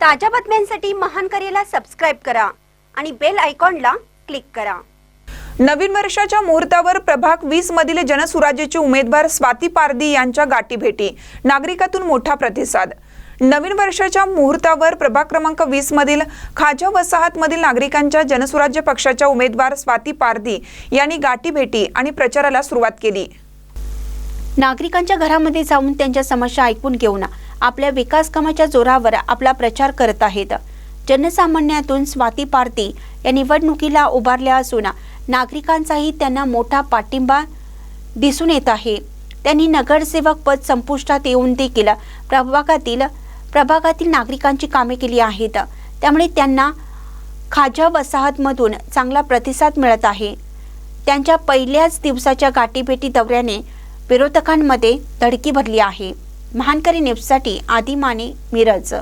ताज्या बातम्यांसाठी महान करेला सबस्क्राईब करा आणि बेल आयकॉनला क्लिक करा. नवीन वर्षाच्या मुहूर्तावर प्रभाग वीस मधील जनसुराज्याचे उमेदवार स्वाती पारदी यांच्या गाठीभेटी नागरिकातून मोठा प्रतिसाद. नवीन वर्षाच्या मुहूर्तावर प्रभाग क्रमांक वीस मधील खाजा वसाहत मधील नागरिकांच्या जनसुराज्य पक्षाच्या उमेदवार स्वाती पारदी यांनी गाठीभेटी आणि प्रचाराला सुरुवात केली. नागरिकांच्या घरामध्ये जाऊन त्यांच्या समस्या ऐकून घेऊन आपल्या विकास कामाच्या जोरावर आपला प्रचार करत आहेत. जनसामान्यातून स्वाती पारती या निवडणुकीला उभारल्या असून नागरिकांचाही त्यांना मोठा पाठिंबा दिसून येत आहे. त्यांनी नगरसेवक पद संपुष्टात येऊन देखील प्रभागातील प्रभागातील नागरिकांची कामे केली आहेत. त्यामुळे त्यांना खाजा वसाहतमधून चांगला प्रतिसाद मिळत आहे. त्यांच्या पहिल्याच दिवसाच्या गाठीभेटी दौऱ्याने विरोधकांमध्ये धडकी भरली आहे. महानकरी न्यूजसाठी आदिमाने मिरज